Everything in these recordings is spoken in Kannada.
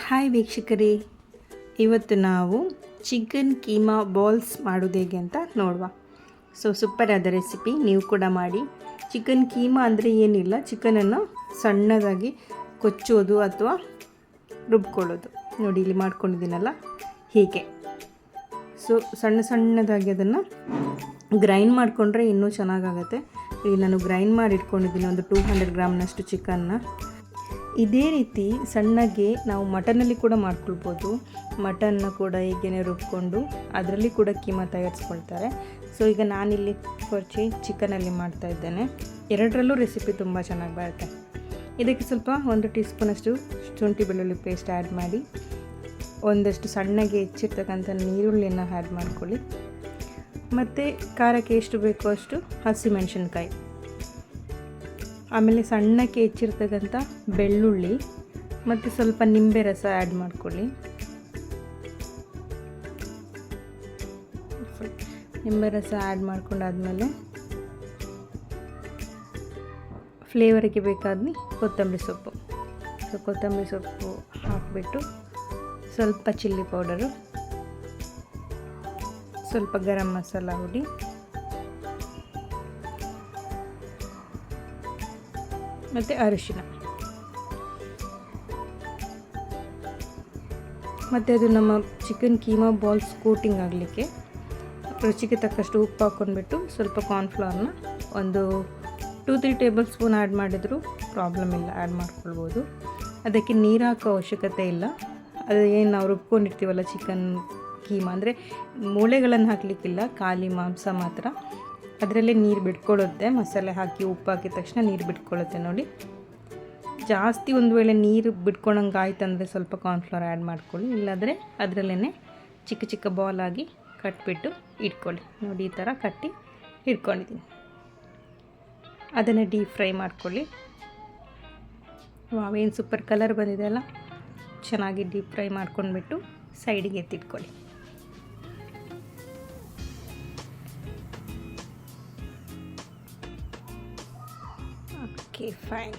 ಹಾಯ್ ವೀಕ್ಷಕರೇ. ಇವತ್ತು ನಾವು ಚಿಕನ್ ಕೀಮಾ ಬಾಲ್ಸ್ ಮಾಡೋದು ಹೇಗೆ ಅಂತ ನೋಡುವ. ಸೊ ಸೂಪರ್ ಆದ ರೆಸಿಪಿ ನೀವು ಕೂಡ ಮಾಡಿ. ಚಿಕನ್ ಕೀಮಾ ಅಂದರೆ ಏನಿಲ್ಲ. ಚಿಕನನ್ನು ಸಣ್ಣದಾಗಿ ಕೊಚ್ಚೋದು ಅಥವಾ ರುಬ್ಕೊಳ್ಳೋದು. ನೋಡಿ, ಇಲ್ಲಿ ಮಾಡ್ಕೊಂಡಿದ್ದೀನಲ್ಲ? ಹೀಗೆ. ಸೊ ಸಣ್ಣ ಸಣ್ಣದಾಗಿ ಅದನ್ನು ಗ್ರೈಂಡ್ ಮಾಡಿಕೊಂಡ್ರೆ ಇನ್ನೂ ಚೆನ್ನಾಗಾಗತ್ತೆ. ಇಲ್ಲಿ ನಾನು ಗ್ರೈಂಡ್ ಮಾಡಿ ಇಟ್ಕೊಂಡಿದ್ದೀನಿ ಒಂದು ಟೂ ಹಂಡ್ರೆಡ್ ಗ್ರಾಮ್ನಷ್ಟು ಚಿಕನ್ನ. ಇದೇ ರೀತಿ ಸಣ್ಣಗೆ ನಾವು ಮಟನಲ್ಲಿ ಕೂಡ ಮಾಡ್ಕೊಳ್ಬೋದು. ಮಟನ್ನ ಕೂಡ ಹೀಗೇ ರುಬ್ಕೊಂಡು ಅದರಲ್ಲಿ ಕೂಡ ಕೀಮಾ ತಯಾರಿಸ್ಕೊಳ್ತಾರೆ. ಸೊ ಈಗ ನಾನಿಲ್ಲಿ ಕೊರ್ಚಿ ಚಿಕನಲ್ಲಿ ಮಾಡ್ತಾ ಇದ್ದೇನೆ. ಎರಡರಲ್ಲೂ ರೆಸಿಪಿ ತುಂಬ ಚೆನ್ನಾಗಿ ಬರುತ್ತೆ. ಇದಕ್ಕೆ ಸ್ವಲ್ಪ ಒಂದು ಟೀ ಸ್ಪೂನಷ್ಟು ಶುಂಠಿ ಬೆಳ್ಳುಳ್ಳಿ ಪೇಸ್ಟ್ ಆ್ಯಡ್ ಮಾಡಿ, ಒಂದಷ್ಟು ಸಣ್ಣಗೆ ಹೆಚ್ಚಿರ್ತಕ್ಕಂಥ ನೀರುಳ್ಳಿಯನ್ನು ಆ್ಯಡ್ ಮಾಡ್ಕೊಳ್ಳಿ. ಮತ್ತು ಖಾರಕ್ಕೆ ಎಷ್ಟು ಬೇಕೋ ಅಷ್ಟು ಹಸಿಮೆಣಸಿನ್ಕಾಯಿ. ಆಮೇಲೆ ಸಣ್ಣಕ್ಕೆ ಹೆಚ್ಚಿರ್ತಕ್ಕಂಥ ಬೆಳ್ಳುಳ್ಳಿ ಮತ್ತು ಸ್ವಲ್ಪ ನಿಂಬೆ ರಸ ಆ್ಯಡ್ ಮಾಡ್ಕೊಳ್ಳಿ. ನಿಂಬೆ ರಸ ಆ್ಯಡ್ ಮಾಡ್ಕೊಂಡಾದ್ಮೇಲೆ ಫ್ಲೇವರಿಗೆ ಬೇಕಾದ ಕೊತ್ತಂಬರಿ ಸೊಪ್ಪು. ಸೊ ಕೊತ್ತಂಬರಿ ಸೊಪ್ಪು ಹಾಕಿಬಿಟ್ಟು ಸ್ವಲ್ಪ ಚಿಲ್ಲಿ ಪೌಡರು ಸ್ವಲ್ಪ ಗರಂ ಮಸಾಲ ಹುಡಿ ಮತ್ತು ಅರಿಶಿನ. ಮತ್ತು ಅದು ನಮ್ಮ ಚಿಕನ್ ಕೀಮಾ ಬಾಲ್ಸ್ ಕೋಟಿಂಗ್ ಆಗಲಿಕ್ಕೆ ರುಚಿಗೆ ತಕ್ಕಷ್ಟು ಉಪ್ಪು ಹಾಕ್ಕೊಂಡ್ಬಿಟ್ಟು ಸ್ವಲ್ಪ ಕಾರ್ನ್ಫ್ಲವರ್ನ ಒಂದು two three table spoon add ಮಾಡಿದರೂ ಪ್ರಾಬ್ಲಮ್ ಇಲ್ಲ ಆ್ಯಡ್ ಮಾಡ್ಕೊಳ್ಬೋದು. ಅದಕ್ಕೆ ನೀರು ಹಾಕೋ ಅವಶ್ಯಕತೆ ಇಲ್ಲ. ಅದು ಏನು ನಾವು ರುಬ್ಕೊಂಡಿರ್ತೀವಲ್ಲ ಚಿಕನ್ ಕೀಮಾ ಅಂದರೆ ಮೂಳೆಗಳನ್ನು ಹಾಕಲಿಕ್ಕಿಲ್ಲ, ಖಾಲಿ ಮಾಂಸ ಮಾತ್ರ. ಅದರಲ್ಲೇ ನೀರು ಬಿಟ್ಕೊಳ್ಳುತ್ತೆ. ಮಸಾಲೆ ಹಾಕಿ, ಉಪ್ಪು ಹಾಕಿದ ತಕ್ಷಣ ನೀರು ಬಿಟ್ಕೊಳ್ಳುತ್ತೆ ನೋಡಿ. ಜಾಸ್ತಿ ಒಂದು ವೇಳೆ ನೀರು ಬಿಟ್ಕೊಳಂಗೆ ಆಯ್ತಂದರೆ ಸ್ವಲ್ಪ ಕಾರ್ನ್ಫ್ಲವರ್ ಆ್ಯಡ್ ಮಾಡ್ಕೊಳ್ಳಿ. ಇಲ್ಲಾಂದರೆ ಅದರಲ್ಲೇ ಚಿಕ್ಕ ಚಿಕ್ಕ ಬಾಲ್ ಆಗಿ ಕಟ್ಬಿಟ್ಟು ಇಟ್ಕೊಳ್ಳಿ. ನೋಡಿ, ಈ ಥರ ಕಟ್ಟಿ ಇಟ್ಕೊಂಡಿದ್ದೀನಿ. ಅದನ್ನು ಡೀಪ್ ಫ್ರೈ ಮಾಡ್ಕೊಳ್ಳಿ. ವಾವೇನು ಸೂಪರ್ ಕಲರ್ ಬಂದಿದೆ ಅಲ್ಲ? ಚೆನ್ನಾಗಿ ಡೀಪ್ ಫ್ರೈ ಮಾಡ್ಕೊಂಡ್ಬಿಟ್ಟು ಸೈಡಿಗೆ ಎತ್ತಿಟ್ಕೊಳ್ಳಿ. ಓಕೆ ಫೈನ್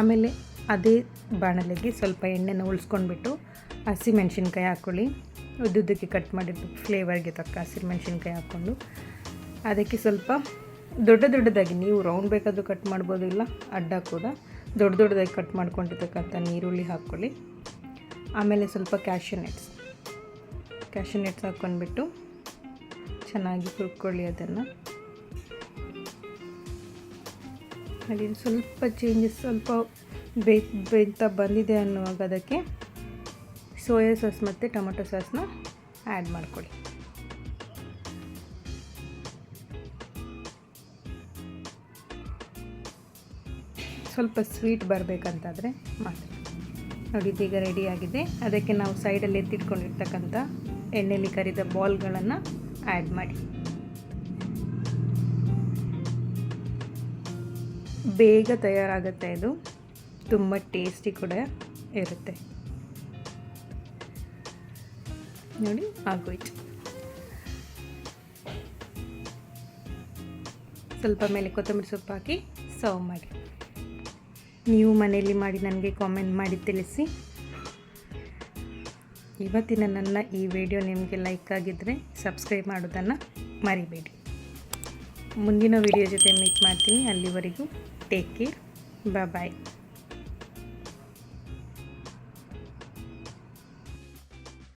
ಆಮೇಲೆ ಅದೇ ಬಾಣಲೆಗೆ ಸ್ವಲ್ಪ ಎಣ್ಣೆನ ಉಳಿಸ್ಕೊಂಡ್ಬಿಟ್ಟು ಹಸಿಮೆಣ್ಸಿನ್ಕಾಯಿ ಹಾಕ್ಕೊಳ್ಳಿ ಉದ್ದುದ್ದಕ್ಕೆ ಕಟ್ ಮಾಡಿದ್ದು ಫ್ಲೇವರ್ಗೆ ತಕ್ಕ ಹಸಿಮೆಣ್ಸಿನ್ಕಾಯಿ ಹಾಕ್ಕೊಂಡು. ಅದಕ್ಕೆ ಸ್ವಲ್ಪ ದೊಡ್ಡ ದೊಡ್ಡದಾಗಿ ನೀವು ರೌಂಡ್ ಬೇಕಾದರೂ ಕಟ್ ಮಾಡ್ಬೋದು, ಇಲ್ಲ ಅಡ್ಡ ಕೂಡ. ದೊಡ್ಡ ದೊಡ್ಡದಾಗಿ ಕಟ್ ಮಾಡ್ಕೊಂಡಿರ್ತಕ್ಕಂಥ ನೀರುಳ್ಳಿ ಹಾಕ್ಕೊಳ್ಳಿ. ಆಮೇಲೆ ಸ್ವಲ್ಪ ಕ್ಯಾಶ್ಯೂ ನಟ್ಸ್ ಕ್ಯಾಶ್ಯೂ ನಟ್ಸ್ ಹಾಕ್ಕೊಂಡ್ಬಿಟ್ಟು ಚೆನ್ನಾಗಿ ಹುರ್ಕೊಳ್ಳಿ ಅದನ್ನು. ಹಾಗೆ ಸ್ವಲ್ಪ ಚೇಂಜಸ್ ಸ್ವಲ್ಪ ಬೇ ಬೇಯ್ತಾ ಬಂದಿದೆ ಅನ್ನುವಾಗ ಅದಕ್ಕೆ ಸೋಯಾ ಸಾಸ್ ಮತ್ತು ಟೊಮೊಟೊ ಸಾಸ್ನ ಆ್ಯಡ್ ಮಾಡ್ಕೊಳ್ಳಿ. ಸ್ವಲ್ಪ ಸ್ವೀಟ್ ಬರಬೇಕಂತಾದರೆ ಮಾತ್ರ. ನೋಡಿ ಇದೀಗ ರೆಡಿಯಾಗಿದೆ ಅದಕ್ಕೆ ನಾವು ಸೈಡಲ್ಲಿ ಎತ್ತಿಟ್ಕೊಂಡಿರ್ತಕ್ಕಂಥ ಎಣ್ಣೆಯಲ್ಲಿ ಕರಿದ ಬಾಲ್ಗಳನ್ನು ಆ್ಯಡ್ ಮಾಡಿ. ಬೇಗ ತಯಾರಾಗುತ್ತೆ ಇದು. ತುಂಬ ಟೇಸ್ಟಿ ಕೂಡ ಇರುತ್ತೆ. ನೋಡಿ, ಆಗೋಯ್ತು. ಸ್ವಲ್ಪ ಮೇಲೆ ಕೊತ್ತಂಬರಿ ಸೊಪ್ಪು ಹಾಕಿ ಸರ್ವ್ ಮಾಡಿ. ನೀವು ಮನೆಯಲ್ಲಿ ಮಾಡಿ, ನನಗೆ ಕಾಮೆಂಟ್ ಮಾಡಿ ತಿಳಿಸಿ. ಇವತ್ತಿನ ನನ್ನ ಈ ವಿಡಿಯೋ ನಿಮಗೆ ಲೈಕ್ ಆಗಿದ್ದರೆ ಸಬ್ಸ್ಕ್ರೈಬ್ ಮಾಡೋದನ್ನು ಮರಿಬೇಡಿ. ಮುಂದಿನ ವಿಡಿಯೋ ಜೊತೆ ಮೀಟ್ ಮಾಡ್ತೀನಿ. ಅಲ್ಲಿವರೆಗೂ ಟೇಕ್ ಕೇರ್ ಬಾಯ್